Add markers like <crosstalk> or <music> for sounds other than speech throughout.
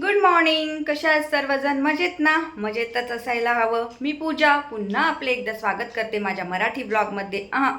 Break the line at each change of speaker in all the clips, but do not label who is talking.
Good morning कशा आहेत सर्वजण? मजेत ना? मजेतच असायला हवं. मी पूजा. पुन्हा आपले एकदा स्वागत करते माझ्या मराठी ब्लॉगमध्ये हां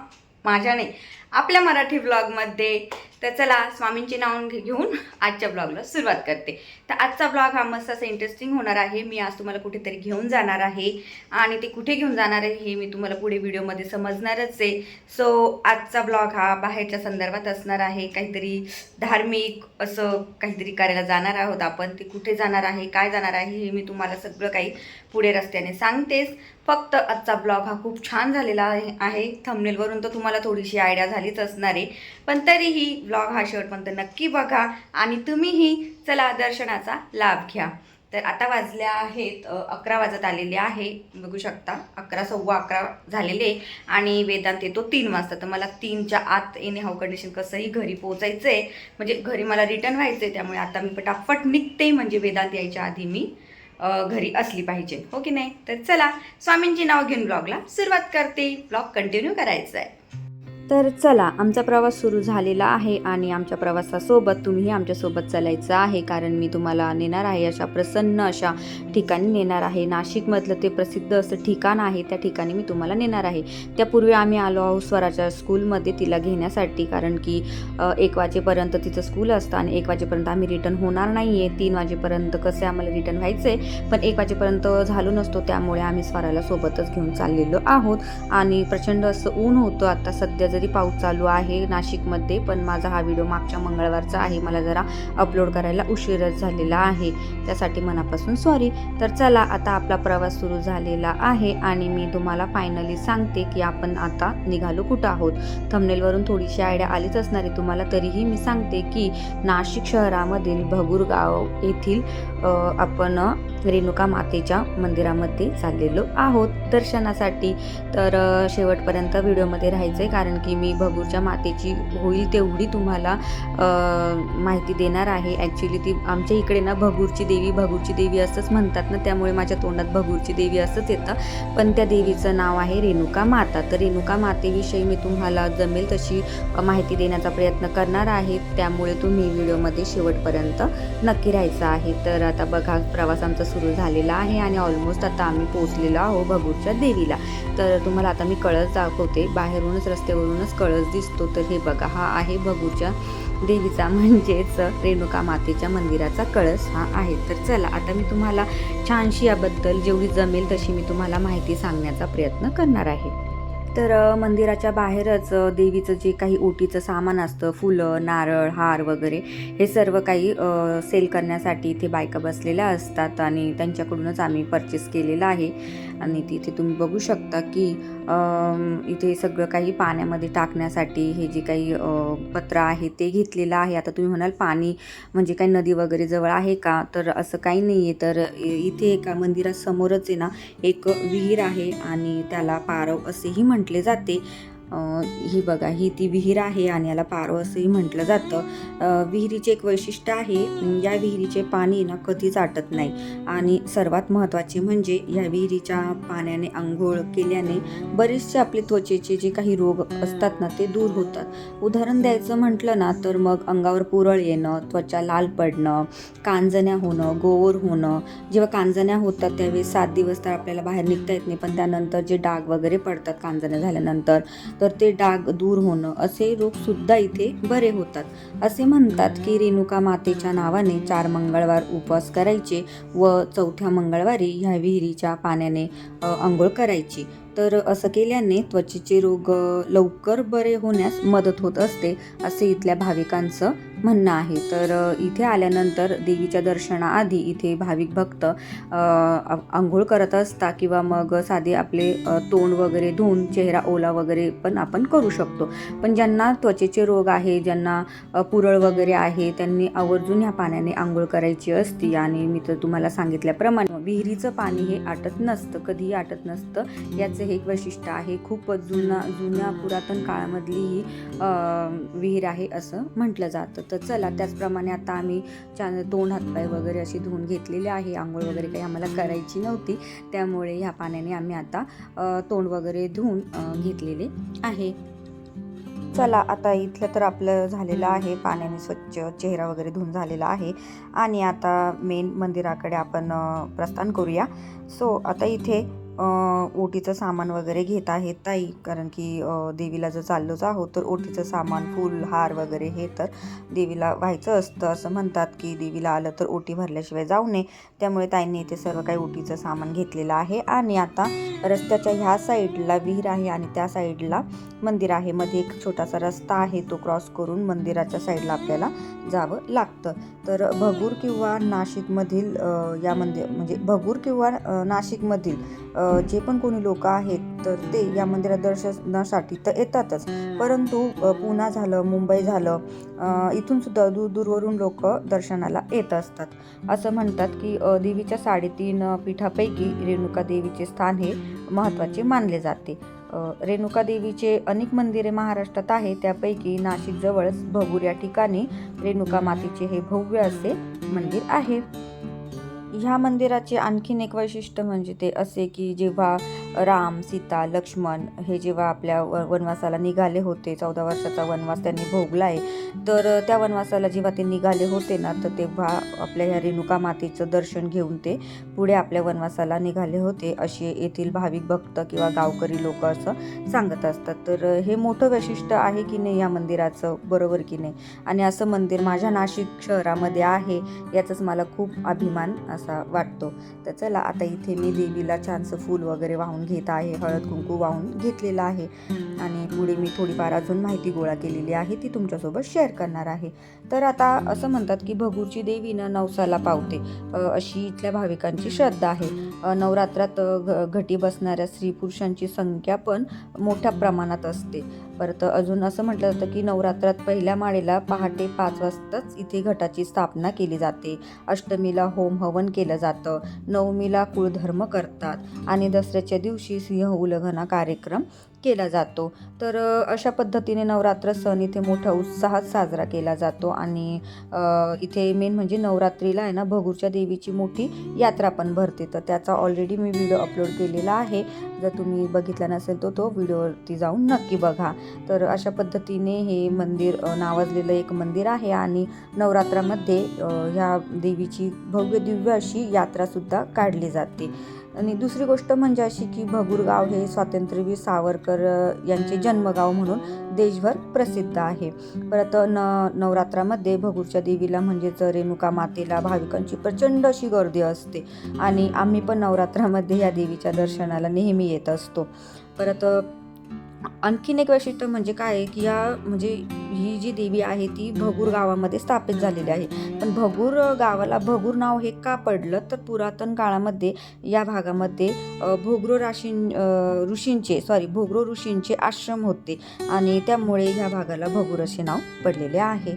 माझ्या नाही. आपल्या मराठी ब्लॉगमध्ये तर चला स्वामींची नाव घे- घेऊन आजच्या ब्लॉगला सुरुवात करते. तर आजचा ब्लॉग हा मस्त असा इंटरेस्टिंग होणार आहे. मी आज तुम्हाला कुठेतरी घेऊन जाणार आहे. आणि ते कुठे घेऊन जाणार आहे हे मी तुम्हाला पुढे व्हिडिओमध्ये समजणारच आहे. सो आजचा ब्लॉग हा बाहेरच्या संदर्भात असणार आहे. काहीतरी धार्मिक असं काहीतरी करायला जाणार आहोत आपण. ते कुठे जाणार आहे काय जाणार आहे हे मी तुम्हाला सगळं काही पुढे रस्त्याने सांगतेच. फक्त आजचा ब्लॉग हा खूप छान झालेला आहे. आहे. तर तुम्हाला थोडीशी आयडिया झाली झालीच असणार. आहे पण तरीही ब्लॉग हा शेवटपर्यंत नक्की बघा आणि तुम्हीही चला दर्शनाचा लाभ घ्या. तर आता वाजल्या आहेत अकरा वाजत आलेले आहे. बघू शकता अकरा सव्वा अकरा झालेले आणि वेदांत येतो तीन वाजता. तर मला तीनच्या आत येणे हाव कंडिशन कसंही घरी पोहोचायचं आहे म्हणजे घरी मला रिटर्न व्हायचं आहे त्यामुळे आता मी पटापट निघते. म्हणजे वेदांत यायच्या आधी मी घरी असली पाहिजे. हो की नाही? तर चला स्वामींची नाव घेऊन ब्लॉगला सुरुवात करते. ब्लॉग कंटिन्यू करायचा आहे तर चला आमचा प्रवास सुरू झालेला आहे आणि आमच्या प्रवासासोबत तुम्हीही आमच्यासोबत चालायचं आहे कारण मी तुम्हाला नेणार आहे अशा प्रसन्न अशा ठिकाणी नेणार आहे. नाशिकमधलं ते प्रसिद्ध असं ठिकाण आहे त्या ठिकाणी मी तुम्हाला नेणार आहे. त्यापूर्वी आम्ही आलो आहोत स्वराच्या स्कूलमध्ये तिला घेण्यासाठी कारण की एक वाजेपर्यंत तिचं स्कूल असतं आणि एक वाजेपर्यंत आम्ही रिटर्न होणार नाही आहे तीन वाजेपर्यंत कसे आम्हाला रिटर्न व्हायचं आहे पण एक वाजेपर्यंत झालो नसतो त्यामुळे आम्ही स्वराला सोबतच घेऊन चाललेलो आहोत. आणि प्रचंड असं ऊन होतं आता सध्या जरी पाऊस चालू आहे नाशिकमध्ये पण माझा हा व्हिडिओ मागच्या मंगळवारचा आहे. मला जरा अपलोड करायला उशीरच झालेला आहे. त्यासाठी मनापासून सॉरी तर चला आता आपला प्रवास सुरू झालेला आहे आणि मी तुम्हाला फायनली सांगते की आपण आता निघालो कुठं आहोत. थंबनेलवरून थोडीशी आयडिया आलीच असणारी तुम्हाला तरीही मी सांगते की नाशिक शहरामधील भगूरगाव येथील आपण रेणुका मातेच्या मंदिरामध्ये चाललेलो आहोत दर्शनासाठी. तर शेवटपर्यंत व्हिडिओमध्ये राहायचं आहे कारण की मी भगूरच्या मातेची होईल तेवढी तुम्हाला माहिती देणार आहे. ॲक्च्युली ती आमच्या इकडे ना भगूरची देवी भगूरची देवी असंच म्हणतात ना त्यामुळे माझ्या तोंडात भगूरची देवी असंच येतं. पण त्या देवीचं नाव आहे रेणुका माता. तर रेणुका मातेविषयी मी तुम्हाला जमेल तशी माहिती देण्याचा प्रयत्न करणार आहे. त्यामुळे तुम्ही व्हिडिओमध्ये शेवटपर्यंत नक्की राहायचं आहे. तर आता बघा प्रवास आमचा सुरू झालेला आहे आणि ऑलमोस्ट आता आम्ही पोहोचलेलो आहो भगूरच्या देवीला. तर तुम्हाला आता मी कळस दाखवते. बाहेरूनच रस्त्यावरूनच कळस दिसतो. तर हे बघा हा आहे भगूरच्या देवीचा म्हणजेच रेणुका मातेच्या मंदिराचा कळस हा आहे. तर चला आता मी तुम्हाला छानशी याबद्दल जेवढी जमेल तशी मी तुम्हाला माहिती सांगण्याचा प्रयत्न करणार आहे. तर मंदिराच्या बाहेरच देवीचं जे काही ओटीचं सामान असतं फुलं नारळ हार वगैरे हे सर्व काही सेल करण्यासाठी इथे बायका बसलेल्या असतात आणि त्यांच्याकडूनच आम्ही परचेस केलेलं आहे. आणि तिथे तुम्ही बघू शकता की इथे सगळं काही पाण्यामध्ये टाकण्यासाठी हे जे काही पत्र आहे ते घेतलेलं आहे. आता तुम्ही म्हणाल पाणी म्हणजे काही नदी वगैरे जवळ आहे का? तर असं काही नाही आहे तर इथे एका मंदिरासमोरच आहे ना एक विहीर आहे आणि त्याला पारव असेही म्हटले जाते. ही बघा ही ती विहीर आहे आणि याला पारो असंही म्हटलं जातं. विहिरीचे एक वैशिष्ट्य आहे या विहिरीचे पाणी ना कधीच आटत नाही. आणि सर्वात महत्त्वाचे म्हणजे या विहिरीच्या पाण्याने आंघोळ केल्याने बरेचसे आपले त्वचेचे जे काही रोग असतात ना ते दूर होतात. उदाहरण द्यायचं म्हटलं ना तर मग अंगावर पुरळ येणं त्वचा लाल पडणं कांजण्या होणं गोवर होणं. जेव्हा कांजण्या होतात त्यावेळेस सात दिवस तर आपल्याला बाहेर निघता येत नाही पण त्यानंतर जे डाग वगैरे पडतात कांजण्या झाल्यानंतर तर ते डाग दूर होणं असे रोगसुद्धा इथे बरे होतात. असे म्हणतात की रेणुका मातेच्या नावाने चार मंगळवार उपवास करायचे व चौथ्या मंगळवारी ह्या विहिरीच्या पाण्याने आंघोळ करायची. तर असं केल्याने त्वचेचे रोग लवकर बरे होण्यास मदत होत असते असे इथल्या भाविकांचं म्हणणं आहे. तर इथे आल्यानंतर देवीच्या दर्शनाआधी इथे भाविक भक्त आंघोळ करत असता किंवा मग साधे आपले तोंड वगैरे धुवून चेहरा ओला वगैरे पण आपण करू शकतो. पण ज्यांना त्वचेचे रोग आहे ज्यांना पुरळ वगैरे आहे त्यांनी आवर्जून ह्या पाण्याने आंघोळ करायची असती. आणि मी तर तुम्हाला सांगितल्याप्रमाणे विहिरीचं पाणी हे आटत नसतं कधीही आटत नसतं. याचं हे एक वैशिष्ट्य आहे. खूप जुना जुन्या पुरातन काळामधली ही विहीर आहे असं म्हटलं जातं. तर चला त्याचप्रमाणे आता आम्ही छान तोंड हातपाय वगैरे अशी धुवून घेतलेले आहे. आंघोळ वगैरे काही आम्हाला करायची नव्हती. त्यामुळे ह्या पाण्याने आम्ही आता तोंड वगैरे धुवून घेतलेले आहे. चला आता इथलं तर आपलं झालेलं आहे. पाण्याने स्वच्छ चेहरा वगैरे धुवून झालेला आहे. आणि आता मेन मंदिराकडे आपण प्रस्थान करूया. सो आता इथे ओटीचं सामान वगैरे घेत आहेत ताई. कारण की देवीला जर चाललोच आहोत तर ओटीचं सामान फूल हार वगैरे हे तर देवीला व्हायचं असतं. असं म्हणतात की देवीला आलं तर ओटी भरल्याशिवाय जाऊ नये. त्यामुळे ताईंनी इथे सर्व काही ओटीचं सामान घेतलेलं आहे. आणि आता रस्त्याच्या ह्या साईडला विहीर आहे आणि त्या साईडला मंदिर आहे. मध्ये एक छोटासा रस्ता आहे तो क्रॉस करून मंदिराच्या साईडला आपल्याला जावं लागतं. तर भगूर किंवा नाशिकमधील या मंदिर म्हणजे भगूर किंवा नाशिकमधील जे पण कोणी लोक आहेत तर ते या मंदिरात दर्शनासाठी तर येतातच. परंतु अ, पुणा झालं मुंबई झालं इथून सुद्धा दूर दूरवरून लोक दर्शनाला येत असतात. असं म्हणतात की देवीच्या साडेतीन पीठापैकी रेणुका देवीचे स्थान हे महत्त्वाचे मानले जाते. रेणुका देवीचे अनेक मंदिरे महाराष्ट्रात आहे त्यापैकी नाशिकजवळच भगूर या ठिकाणी रेणुका मातेचे हे भव्य असे मंदिर आहे. ह्या मंदिराचे आणखीन एक वैशिष्ट्य म्हणजे ते असे की जेव्हा राम सीता लक्ष्मण हे जेव्हा आपल्या व वनवासाला निघाले होते चौदा वर्षाचा वनवास त्यांनी भोगला आहे तर त्या वनवासाला जेव्हा ते निघाले होते ना तर तेव्हा आपल्या ह्या रेणुका मातेचं दर्शन घेऊन ते पुढे आपल्या वनवासाला निघाले होते असे येथील भाविक भक्त किंवा गावकरी लोक असं सांगत असतात. तर हे मोठं वैशिष्ट्य आहे की नाही या मंदिराचं? बरोबर की नाही? आणि असं मंदिर माझ्या नाशिक शहरामध्ये आहे याचाच मला खूप अभिमान असा वाटतो. तर चला आता इथे मी देवीला छानसं फूल वगैरे वाहून घेत आहे. हळद कुंकू वाहून घेतलेलं आहे. आणि पुढे मी थोडीफार अजून माहिती गोळा केलेली आहे ती तुमच्यासोबत शेअर करणार आहे. तर आता असं म्हणतात की भगूरची देवी ना नवसाला पावते. अशी इथल्या भाविकांची श्रद्धा आहे. नवरात्रात घ- घटी बसणाऱ्या स्त्री पुरुषांची संख्या पण मोठ्या प्रमाणात असते. परत अजून असं म्हटलं जातं की नवरात्रात पहिल्या माळेला पहाटे पाच वाजताच इथे घटाची स्थापना केली जाते. अष्टमीला होम हवन केलं जातं. नवमीला कुळधर्म करतात. आणि दसऱ्याच्या दिवशी सिंह उल्लंघना कार्यक्रम केला जातो. तर अशा पद्धतीने नवरात्र सण इथे मोठ्या उत्साहात साजरा केला जातो आणि इथे मेन म्हणजे नवरात्रीला आहे ना भगूरच्या देवीची मोठी यात्रा पण भरते. तर त्याचा ऑलरेडी मी व्हिडिओ अपलोड केलेला आहे. जर तुम्ही बघितला नसेल तर तो व्हिडिओवरती जाऊन नक्की बघा. तर अशा पद्धतीने हे मंदिर नावाजलेलं एक मंदिर आहे आणि नवरात्रामध्ये ह्या देवीची भव्य दिव्य अशी यात्रासुद्धा काढली जाते. आणि दुसरी गोष्ट म्हणजे अशी की भगूरगाव हे स्वातंत्र्यवीर सावरकर यांचे जन्मगाव म्हणून देशभर प्रसिद्ध आहे. परत न नवरात्रामध्ये भगूरच्या देवीला म्हणजेच रेणुका मातेला भाविकांची प्रचंड अशी गर्दी असते. आणि आम्ही पण नवरात्रामध्ये या देवीच्या दर्शनाला नेहमी येत असतो. परत आणखीन एक वैशिष्ट्य म्हणजे काय आहे की या म्हणजे ही जी देवी आहे ती भगूर गावामध्ये स्थापित झालेली आहे. पण भगूर गावाला भगूर नाव हे का पडलं? तर पुरातन काळामध्ये या भागामध्ये भोगरो राशीं ऋषींचे सॉरी भोगरो ऋषींचे आश्रम होते आणि त्यामुळे ह्या भागाला भगूर असे नाव पडलेले आहे.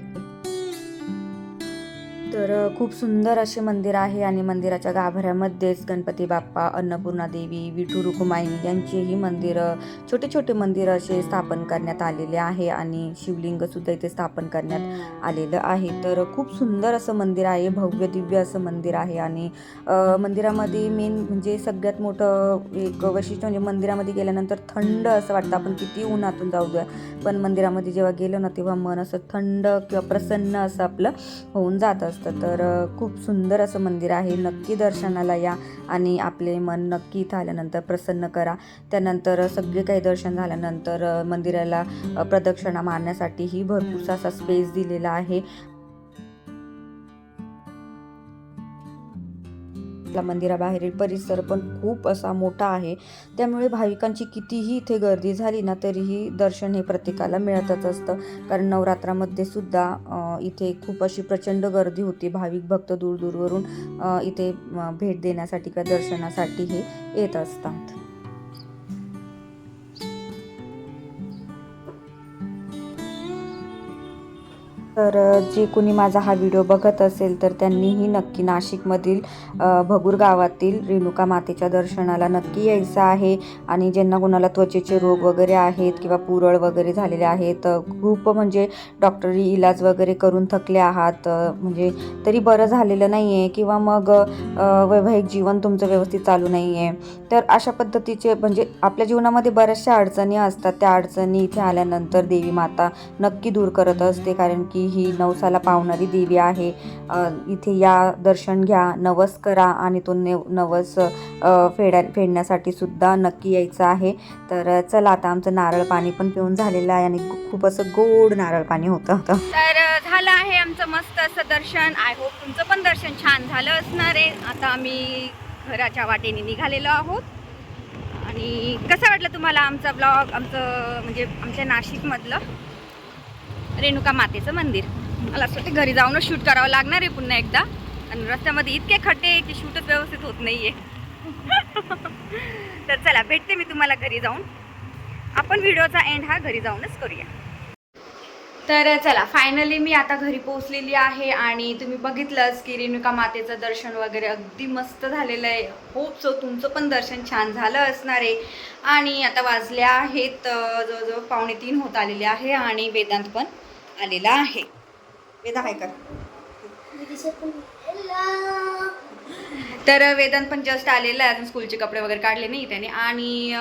तर खूप सुंदर असे मंदिर आहे आणि मंदिराच्या गाभाऱ्यामध्येच गणपती बाप्पा अन्नपूर्णा देवी विठू रुकुमाई यांचेही मंदिर छोटे छोटे मंदिर असे स्थापन करण्यात आलेले आहे आणि शिवलिंग सुद्धा इथे स्थापन करण्यात आलेलं आहे. तर खूप सुंदर असं मंदिर आहे भव्य दिव्य असं मंदिर आहे आणि मंदिरामध्ये मेन म्हणजे सगळ्यात मोठं एक वैशिष्ट्य म्हणजे मंदिरामध्ये गेल्यानंतर थंड असं वाटतं. आपण किती उन्हातून जाऊ द्या पण मंदिरामध्ये जेव्हा गेलो ना तेव्हा मन असं थंड किंवा प्रसन्न असं आपलं होऊन जात असतं. तर खूप सुंदर असं मंदिर आहे. नक्की दर्शनाला या आणि आपले मन नक्की इथं आल्यानंतर प्रसन्न करा. त्यानंतर सगळे काही दर्शन झाल्यानंतर मंदिराला प्रदक्षिणा मारण्यासाठीही भरपूरसा असा स्पेस दिलेला आहे. आपला मंदिराबाहेरील परिसर पण खूप असा मोठा आहे. त्यामुळे भाविकांची कितीही इथे गर्दी झाली ना तरीही दर्शन हे प्रत्येकाला मिळतच असतं. कारण नवरात्रामध्ये सुद्धा इथे खूप अशी प्रचंड गर्दी होती. भाविक भक्त दूरदूरवरून इथे भेट देण्यासाठी किंवा दर्शनासाठी हे येत असतात. तर जे कोणी माझा हा व्हिडिओ बघत असेल तर त्यांनीही नक्की नाशिकमधील भगूर गावातील रेणुका मातेच्या दर्शनाला नक्की यायचं आहे. आणि ज्यांना कोणाला त्वचेचे रोग वगैरे आहेत किंवा पुरळ वगैरे झालेले आहेत खूप म्हणजे डॉक्टरी इलाज वगैरे करून थकले आहात म्हणजे तरी बरं झालेलं नाही आहे किंवा मग वैवाहिक जीवन तुमचं व्यवस्थित चालू नाही आहे तर अशा पद्धतीचे म्हणजे आपल्या जीवनामध्ये बऱ्याचशा अडचणी असतात. त्या अडचणी इथे आल्यानंतर देवी माता नक्की दूर करत असते कारण की ही नवसाला पावणारी देवी आहे. इथे या दर्शन घ्या नवस करा आणि तो नेव नवस अ, फेड्या फेडण्यासाठी सुद्धा नक्की यायचं आहे. तर चला आता आमचं नारळ पाणी पण पिऊन झालेलं आहे आणि खूप असं गोड नारळ पाणी होतं तर झालं आहे आमचं मस्त असं दर्शन. आय होप तुमचं पण दर्शन छान झालं असणार आहे. आता आम्ही घराच्या वाटेने निघालेलो आहोत. आणि कसं वाटलं तुम्हाला आमचा ब्लॉग आमचं म्हणजे आमच्या नाशिकमधलं? रेणुका मातेचं मंदिर. मला असं वाटतं घरी जाऊनच शूट करावं लागणार आहे पुन्हा एकदा. आणि रस्त्यामध्ये इतके खड्डे आहे की शूटच व्यवस्थित होत नाही आहे <laughs> तर चला भेटते मी तुम्हाला घरी जाऊन. आपण व्हिडिओचा एंड हा घरी जाऊनच करूया. तर चला फायनली मी आता घरी पोहोचलेली आहे आणि तुम्ही बघितलंच की रेणुका मातेचं दर्शन वगैरे अगदी मस्त झालेलं आहे. होप सो तुमचं पण दर्शन छान झालं असणार आहे. आणि आता वाजले आहेत जवळजवळ पावणे तीन होत आलेले आहे आणि वेदांत पण आलेला आहे. वेदा आहे का तर वेदांत पण जस्ट आलेला आहे. अजून स्कूलचे कपडे वगैरे काढले नाही त्याने. आणि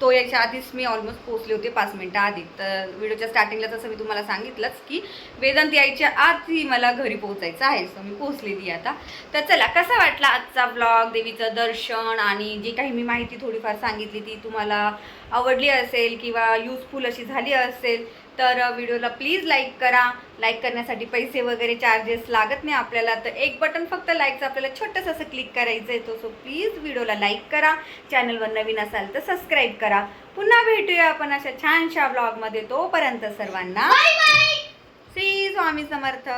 तो यायच्या आधीच मी ऑलमोस्ट पोहोचले होते पाच मिनटं आधी. तर व्हिडिओच्या स्टार्टिंगला तसं मी तुम्हाला सांगितलंच की वेदांत यायच्या आधी मला घरी पोहोचायचं आहे. सो मी पोचलेली आता. तर चला कसा वाटला आजचा ब्लॉग देवीचं दर्शन आणि जी काही मी माहिती थोडीफार सांगितली ती तुम्हाला आवडली असेल किंवा युजफुल अशी झाली असेल तर व्हिडिओला प्लीज लाईक करा. लाईक करण्यासाठी पैसे वगैरे चार्जेस लागत नाही आपल्याला. तर एक बटन फक्त लाईकचं आपल्याला छोटंसं असं क्लिक करायचं आहे. तो सो प्लीज व्हिडिओला लाईक करा. चॅनलवर नवीन असाल तर सबस्क्राईब करा. पुन्हा भेटूया आपण अशा छानशा ब्लॉगमध्ये तोपर्यंत सर्वांना श्री स्वामी समर्थ.